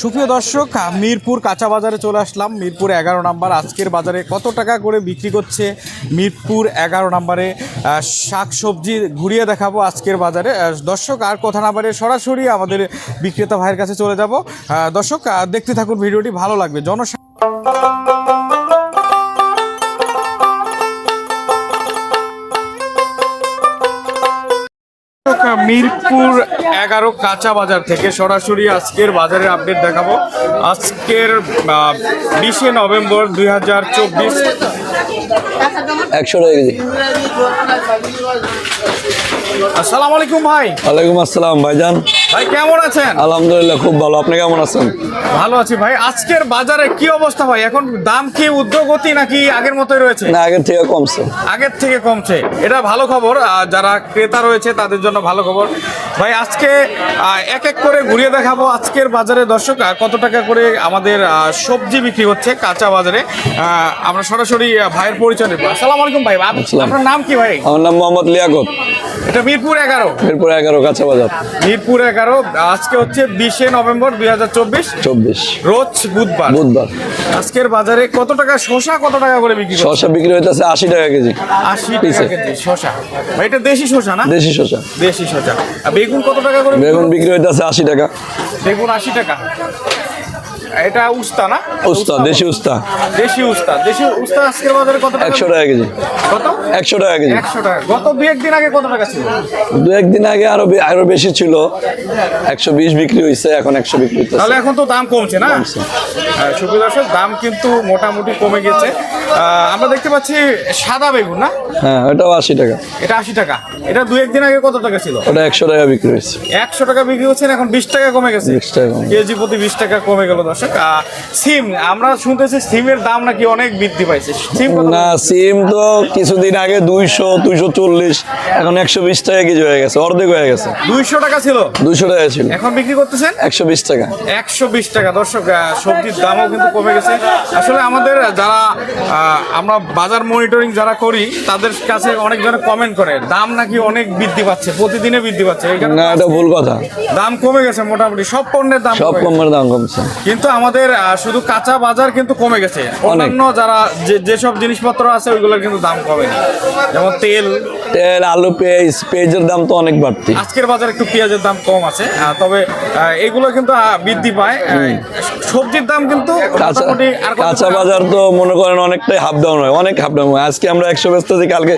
সুপ্রিয় দর্শক মিরপুর কাঁচা বাজারে চলে আসলাম। মিরপুর এগারো নাম্বার, আজকের বাজারে কত টাকা করে বিক্রি করছে মিরপুর এগারো নাম্বারে? শাক সবজি ঘুরিয়ে দেখাবো আজকের বাজারে। দর্শক, আর কথা না বাড়ে সরাসরি আমাদের বিক্রেতা ভাইয়ের কাছে চলে যাব। দর্শক দেখতে থাকুন ভিডিওটি, ভালো লাগবে। জনসা মিরপুর এগারো কাঁচা বাজার থেকে সরাসরি আজকের বাজারের আপডেট দেখাবো। আজকের বিশে নভেম্বর দুই হাজার চব্বিশ। একশো আসসালামু আলাইকুম ভাই। ওয়ালাইকুম আসসালাম ভাইজান। ভাই কেমন আছেন? আলহামদুলিল্লাহ খুব ভালো। আপনি কেমন আছেন? ভালো আছি ভাই। আজকের বাজারে কি অবস্থা ভাই? এখন দাম কি উদ্যোগতি নাকি আগের মতোই রয়েছে? না আগের থেকে কমছে। আগের থেকে কমছে। এটা ভালো খবর। যারা ক্রেতা রয়েছে তাদের জন্য ভালো খবর। ভাই আজকে এক এক করে ঘুরিয়ে দেখাবো আজকের বাজারে। দর্শক কত টাকা করে আমাদের সবজি বিক্রি হচ্ছে কাঁচা বাজারে। আমরা সরাসরি ভাইয়ের পরিচয় নেব। আসসালামু আলাইকুম ভাই। আপনার নাম কি ভাই? আমার নাম মোহাম্মদ লিয়াকত। এটা মিরপুর এগারো। এরপরে এগারো কাঁচা বাজার। মিরপুর এগারো। আজকে হচ্ছে বিশে নভেম্বর দুই হাজার চব্বিশ। চব্বিশ। রোজ বুধবার। বুধবার। আজকের বাজারে কত টাকা শশা কত টাকা করে বিক্রি শশা বিক্রি হইতেছে আশি টাকা কেজি। আশি। টাকা কেজি শশা ভাই এটা দেশি শশা না? দেশি শসা। দেশি শশা আর বেগুন কত টাকা করে বেগুন বিক্রি হইতেছে আশি টাকা। বেগুন আশি টাকা। এটা উস্তা না? উস্তা দেশি উস্তা। দেশি উস্তা দেশি উস্তা আজকের বাজারে কত টাকা একশো টাকা কেজি। কত? একশো টাকা কেজি। একশো টাকা। গত দুই একদিন আগে কত টাকা ছিল? দু একদিন আগে আরও আরও বেশি ছিল। একশো বিশ বিক্রি হয়েছে এখন একশো বিক্রি হইতেছে। তাহলে এখন তো দাম কমছে না? হ্যাঁ, সুপ্রিয় দর্শক দাম কিন্তু মোটামুটি কমে গেছে। আমরা দেখতে পাচ্ছি সাদা বেগুন না? হ্যাঁ ওটাও আশি টাকা। এটা আশি টাকা। এটা দুই একদিন আগে কত টাকা ছিল? ওটা একশো টাকা বিক্রি হয়েছে একশো টাকা বিক্রি হচ্ছেন এখন বিশ টাকা কমে গেছে। 20 টাকা কেজি প্রতি বিশ টাকা কমে গেল দর্শক। সিম আমরা শুনতেছি সিমের দাম নাকি অনেক বৃদ্ধি পাইছে। সিম না সিম তো কিছুদিন আগে দুইশো দুইশো চল্লিশ এখন একশো বিশ টাকা কেজি হয়ে গেছে অর্ধেক হয়ে গেছে। দুইশো টাকা ছিল? দুইশো টাকা ছিল। এখন বিক্রি করতেছেন? একশো বিশ টাকা। একশো বিশ টাকা। দর্শক সবজির দামও কিন্তু কমে গেছে। আসলে আমাদের যারা আমরা বাজার মনিটরিং যারা করি তাদের কাছে অনেকজনে কমেন্ট করে দাম নাকি অনেক বৃদ্ধি পাচ্ছে প্রতিদিনে বৃদ্ধি পাচ্ছে। না এটা ভুল কথা। দাম কমে গেছে মোটামুটি সব পণ্যের দাম সব। কমের দাম কমছে। কিন্তু আমাদের শুধু কাঁচা বাজার কিন্তু কমে গেছে। অন্যান্য যারা যেসব জিনিসপত্র আছে ওইগুলোর কিন্তু দাম কমেনি যেমন তেল। তেল আলু পেঁয়াজ পেঁয়াজের দাম তো অনেক বাড়তি। আজকের বাজারে একটু পেঁয়াজের দাম কম আছে। তবে এগুলো কিন্তু বৃদ্ধি পায়। সবজির দাম কিন্তু কাঁচা? বাজার তো মনে করেন অনেকটাই হাফ ডাউন হয় অনেক হাফ ডাউন হয়। আজকে আমরা একশো ব্যস্ত থেকে কালকে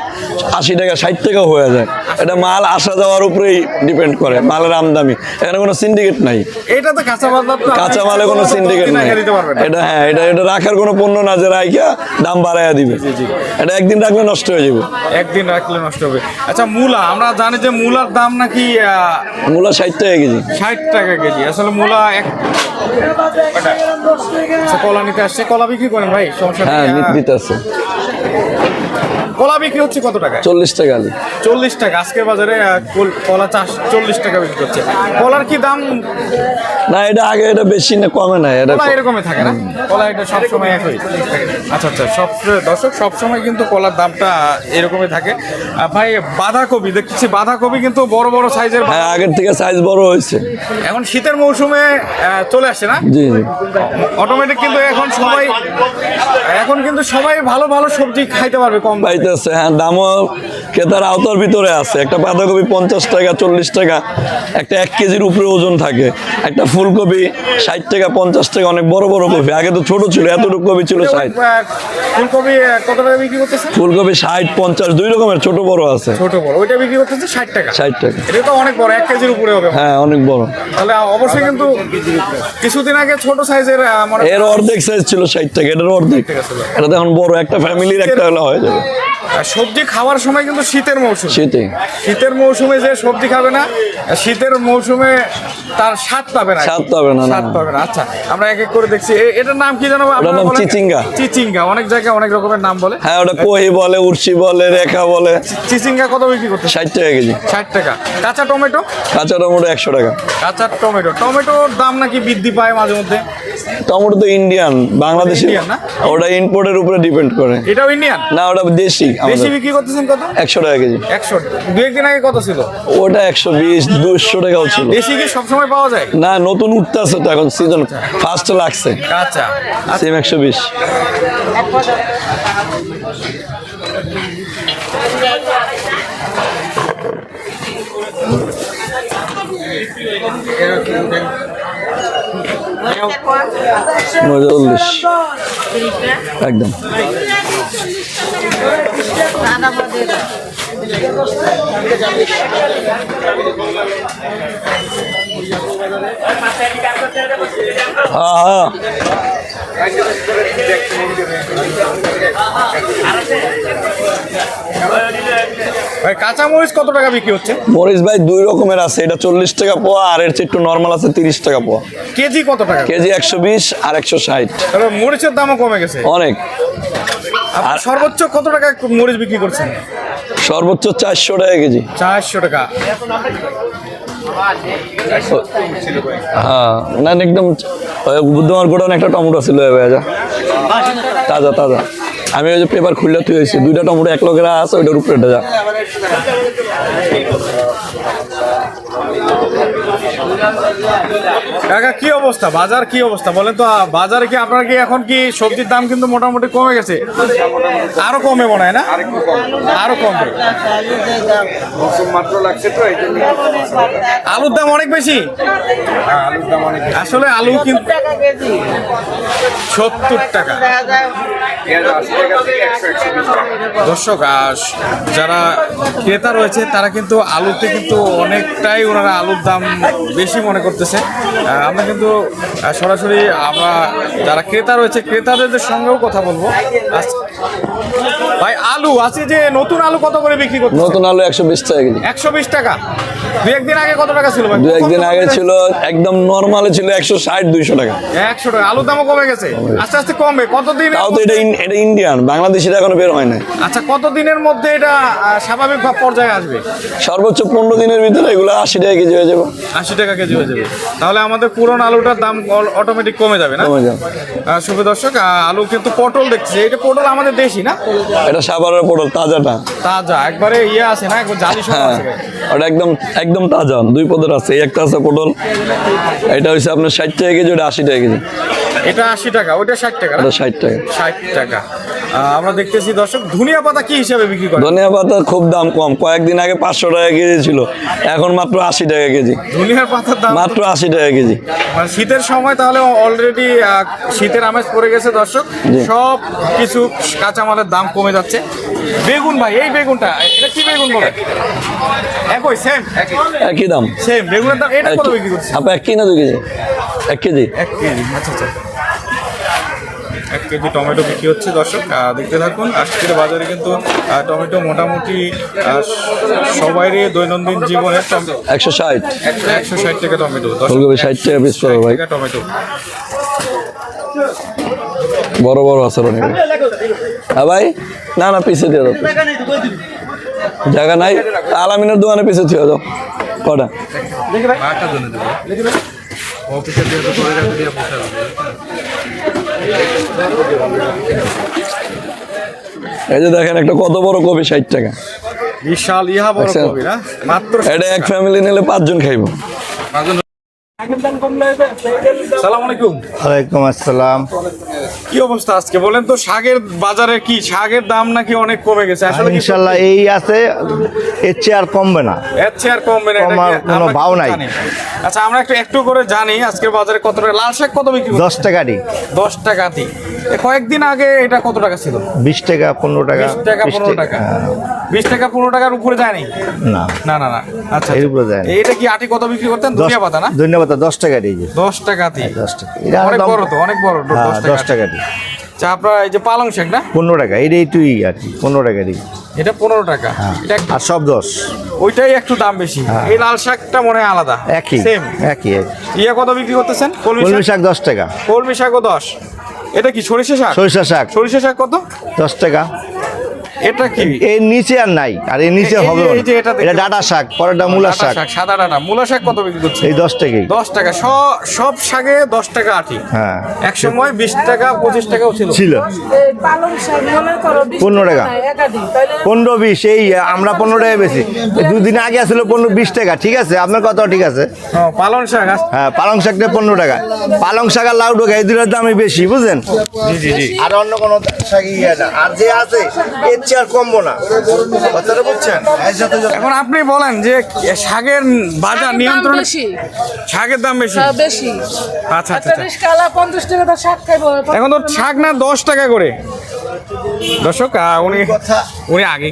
আশি টাকা ষাট টাকা হয়ে যায়। এটা মাল আসা যাওয়ার উপরেই ডিপেন্ড করে মালের আমদামি এখানে কোনো সিন্ডিকেট নাই। এটা তো কাঁচা বাজার কাঁচা মালে কোনো সিন্ডিকেট না। এটা হ্যাঁ এটা এটা রাখার কোনো পণ্য না যে রাইখা দাম বাড়াইয়া দিবে। এটা একদিন রাখলে নষ্ট হয়ে যাবে। একদিন রাখলে নষ্ট হবে। আচ্ছা মূলা আমরা জানি যে মূলার দাম নাকি মূলা ষাট টাকা কেজি। ষাট টাকা কেজি। আসলে মূলা এক আচ্ছা, কলা নিতে আসছে। কলা বিক্রি করেন ভাই সমস্যা হ্যাঁ দিতে আছে কলা বিক্রি হচ্ছে কত টাকা চল্লিশ টাকা আলু। চল্লিশ টাকা। আজকের বাজারে কল- চাষ চল্লিশ টাকা বিক্রি করছে। কলার কি দাম? না এটা আগে এটা বেশি না কমে না এটা এরকমই থাকে না? কলা এটা সবসময় একই। আচ্ছা আচ্ছা সব দর্শক সবসময় কিন্তু কলার দামটা এরকমই থাকে। ভাই বাঁধাকপি দেখছি বাঁধাকপি কিন্তু বড় বড় সাইজের হ্যাঁ আগের থেকে সাইজ বড় হয়েছে। এখন শীতের মৌসুমে চলে আসে না? জি অটোমেটিক কিন্তু এখন সবাই এখন কিন্তু সবাই ভালো ভালো সবজি খাইতে পারবে কম দামে। পাইতেছে হ্যাঁ দামও ক্রেতার আওতার ভিতরে আছে। একটা বাঁধাকপি পঞ্চাশ টাকা চল্লিশ টাকা একটা এক কেজির উপরে ওজন থাকে। একটা ফুলকপি ষাট টাকা পঞ্চাশ টাকা অনেক বড় বড় কপি। আগে তো ছোট ছিল এতটুকু কপি ছিল ষাট। ফুলকপি কত টাকা বিক্রি করতেছে? ফুলকপি ষাট পঞ্চাশ দুই রকমের ছোট বড় আছে। ছোট বড় ওইটা বিক্রি করতেছে ষাট টাকা। ষাট টাকা। এটা তো অনেক বড় এক কেজির উপরে হবে। হ্যাঁ অনেক বড়। তাহলে অবশ্যই কিন্তু কিছুদিন আগে ছোট সাইজের এর অর্ধেক সাইজ ছিল ষাট টাকা এটার অর্ধেক। এটা তো এখন বড় একটা ফ্যামিলির একটা হলে হয়ে যাবে। সবজি খাওয়ার সময় কিন্তু শীতের মৌসুম। শীতে। শীতের মৌসুমে যে সবজি খাবে না শীতের মৌসুমে তার স্বাদ পাবে না। স্বাদ পাবে না। স্বাদ পাবে না। আচ্ছা আমরা এক এক করে দেখছি। এটার নাম কি জানো? আপনারা নাম চিচিঙ্গা। চিচিঙ্গা অনেক জায়গায় অনেক রকমের নাম বলে। হ্যাঁ ওটা কহি বলে উর্সি বলে রেখা বলে। চিচিঙ্গা কত বিক্রি করতে? ষাট টাকা কেজি। ষাট টাকা। কাঁচা টমেটো? কাঁচা টমেটো একশো টাকা। কাঁচা টমেটো। টমেটোর দাম নাকি বৃদ্ধি পায় মাঝে মধ্যে? টমেটো তো ইন্ডিয়ান বাংলাদেশি। না? ওটা ইম্পোর্টের উপরে ডিপেন্ড করে। এটাও ইন্ডিয়ান না ওটা দেশি। বেশি বিক্রি করতেছেন কত? একশো টাকা কেজি। একশো। দু একদিন আগে কত ছিল? ওটা একশো বিশ দুশো টাকাও ছিল। দেশি কি সবসময় পাওয়া যায়? না নতুন উঠতে আছে তো এখন সিজন ফার্স্ট লাগছে। আচ্ছা। সিম একশো বিশ। চল্লিশ একদম। হ্যাঁ ভাই কাঁচামরিচ কত টাকা বিক্রি হচ্ছে? মরিচ ভাই দুই রকমের আছে এটা চল্লিশ টাকা পোয়া আর এর চেয়ে একটু নর্মাল আছে তিরিশ টাকা পোয়া। কেজি কত টাকা? কেজি একশো বিশ আর একশো ষাট। মরিচের দামও কমে গেছে। অনেক। আপনি সর্বোচ্চ কত টাকা মরিচ বিক্রি করছেন? সর্বোচ্চ চারশো টাকা কেজি। চারশো টাকা। হ্যাঁ না একদম বুদ্ধমার গোডাউন একটা টমেটো ছিল তাজা তাজা। আমি ওই যে পেপার খুললে তুই হয়েছি দুইটা টমেটো এক লোকেরা আছে ওইটার উপরে যা। কাকা, কি অবস্থা? বাজার কি অবস্থা? বলেন তো বাজারে কি আপনার কি এখন কি সবজির দাম কিন্তু মোটামুটি কমে গেছে? আরও কমে মনে হয় না? আরও কমবে। আলুর দাম অনেক বেশি? আসলে আলু কিন্তু সত্তর টাকা। দর্শক যারা ক্রেতা রয়েছে, তারা কিন্তু আলুতে কিন্তু অনেকটাই ওনারা আলুর দাম বেশি মনে করতেছে। আমরা কিন্তু সরাসরি আমরা যারা ক্রেতা রয়েছে ক্রেতাদের সঙ্গেও কথা বলব। ভাই আলু আছে যে নতুন আলু কত করে বিক্রি করছে নতুন আলু একশো বিশ টাকা কেজি। একশো বিশ টাকা। দু একদিন আগে কত টাকা ছিল ভাই? দু একদিন আগে ছিল একদম নর্মালে ছিল একশো ষাট দুইশো টাকা। একশো টাকা। আলুর দামও কমে গেছে। আস্তে আস্তে কমবে। কতদিন তাও তো এটা এটা ইন্ডিয়ান বাংলাদেশিরা এখনও বের হয় না আচ্ছা কত দিনের মধ্যে এটা স্বাভাবিক ভাব পর্যায়ে আসবে? সর্বোচ্চ পনেরো দিনের ভিতরে এগুলো আশি টাকা কেজি হয়ে যাবে। আশি টাকা কেজি হয়ে যাবে। তাহলে আমাদের পুরনো আলুটার দাম অটোমেটিক কমে যাবে না? কমে যাবে। শুভ দর্শক আলু কিন্তু পটল দেখছি এটা পটল আমাদের দেশি না? এটা সাবারের পটল তাজাটা তাজা। একবারে ইয়ে আছে না? একবার জালি সহ হ্যাঁ। আছে ওটা একদম একদম তাজা। দুই পদের আছে। এই একটা আছে পটল। এটা হচ্ছে আপনার ষাট টাকা কেজি ওটা আশি টাকা কেজি। এটা আশি টাকা। ওটা ষাট টাকা না? ওটা ষাট টাকা। ষাট টাকা। আমরা দেখতেছি দর্শক ধনিয়া পাতা কি হিসাবে বিক্রি করে ধনিয়া পাতা খুব দাম কম কয়েকদিন আগে পাঁচশো টাকা কেজি ছিল এখন মাত্র আশি টাকা কেজি। ধনিয়ার পাতার দাম মাত্র আশি টাকা কেজি। মানে শীতের সময় তাহলে অলরেডি শীতের আমেজ পড়ে গেছে দর্শক। সব কিছু কাঁচামালের দাম কমে যাচ্ছে। বেগুন ভাই এই বেগুনটা এটা কি বেগুন বলে? একই সেম একই দাম। সেম বেগুনের দাম এটা কত বিক্রি করছে আপনি এক কেজি না দুই কেজি। এক কেজি। এক কেজি আচ্ছা আচ্ছা। কেজি টমেটো বিক্রি হচ্ছে দর্শক দেখতে থাকুন আজকের বাজারে কিন্তু টমেটো মোটামুটি আহ, সবারই দৈনন্দিন জীবনে একশো ষাট। একশো ষাট টাকা টমেটো ফুলকপি ষাট টাকা পিস পড়বে ভাই। টাকা টমেটো। বড় বড় আছে ভাই হ্যাঁ। ভাই না না পিছে দিয়ে দাও জায়গা নাই? আলামিনের দোকানে পিছে দিয়ে দাও। কটা? এই যে দেখেন একটা কত বড় কবি ষাট টাকা। বিশাল ইহা বড় আচ্ছা। কবি না? মাত্র এটা এক ফ্যামিলি নিলে পাঁচজন খাইবো। আলাইকুম। আসসালাম। কি অবস্থা আজকে? বলেন তো শাকের বাজারে কি? শাকের দাম নাকি অনেক কমে গেছে? আসলে এই আছে এর চেয়ে আর কমবে না। এর চেয়ে আর কমবে না কমার কোনো ভাও নাই। আচ্ছা আমরা একটু একটু করে জানি আজকের বাজারে কত টাকা? লাল শাক কত বিক্রি করছে দশ টাকারই দশ টাকাতি এ কয়েকদিন আগে এটা কত টাকা ছিল? বিশ টাকা পনেরো টাকা বিশ টাকা বিশ পনেরো টাকা। হ্যাঁ, বিশ টাকা পনেরো টাকার উপরে যায়নি না। না না না। আচ্ছা এর উপরে যায় এটা কি আটি কত বিক্রি করতেন? দশ ধনিয়া পাতা না? ধন্যবাদ দশ টাকারই যে দশ টাকাতি দশ টাকা। এটা অনেক বড় তো অনেক বড় হ্যাঁ, দশ দশ টাকা টাকারই আচ্ছা আপনার এই যে পালং শাক না? পনেরো টাকা এটা একটুই আর কি পনেরো টাকারই এটা পনেরো টাকা। এটা আর সব দশ। ওইটাই একটু দাম বেশি। হ্যাঁ। এই লাল শাকটা মনে হয় আলাদা। একই সেম একই ইয়ে কত বিক্রি করতেছেন? কলমি শাক দশ টাকা। কলমি শাকও দশ। এটা কি সরিষা শাক? সরিষা শাক। সরিষা শাক কত? দশ টাকা। এটা কি? এর নিচে আর নাই আর এর নিচে এই যে- হবে এটা এটা ডাটা শাক পরেরটা মূলা শাক। শাক সাদা ডাটা। মূলা শাক কত বিক্রি করছে এই দশ টাকাই। দশ টাকা। সব সব শাকে দশ টাকা আটি। হ্যাঁ। এক সময় বিশ টাকা পঁচিশ টাকাও ছিল। ছিল। এই পালং শাক করো বিশ পনেরো টাকা। পনেরো বিশ এই আমরা পনেরো টাকা বেশি। দুদিন আগে আসলে পনেরো বিশ টাকা। ঠিক আছে? আপনার কথা ঠিক আছে। পালং শাক হ্যাঁ পালং শাকটা পনেরো টাকা। পালং শাক আর লাউ ডোকা এই দুটার দামই বেশি বুঝলেন? জি জি জি। আর অন্য কোনো শাক ইয়ে আর যে আছে এর আর কমবো না। কথাটা বুঝছেন? যত- এখন আপনি বলেন যে শাকের বাজার নিয়ন্ত্রণ বেশি। শাকের দাম বেশি। হ্যাঁ, বেশি। আচ্ছা আচ্ছা একটা আচ্ছা। পঞ্চাশ টাকা তার শাক খাইবো এখন তো শাক না দশ টাকা করে। দর্শক উনি উনি আগে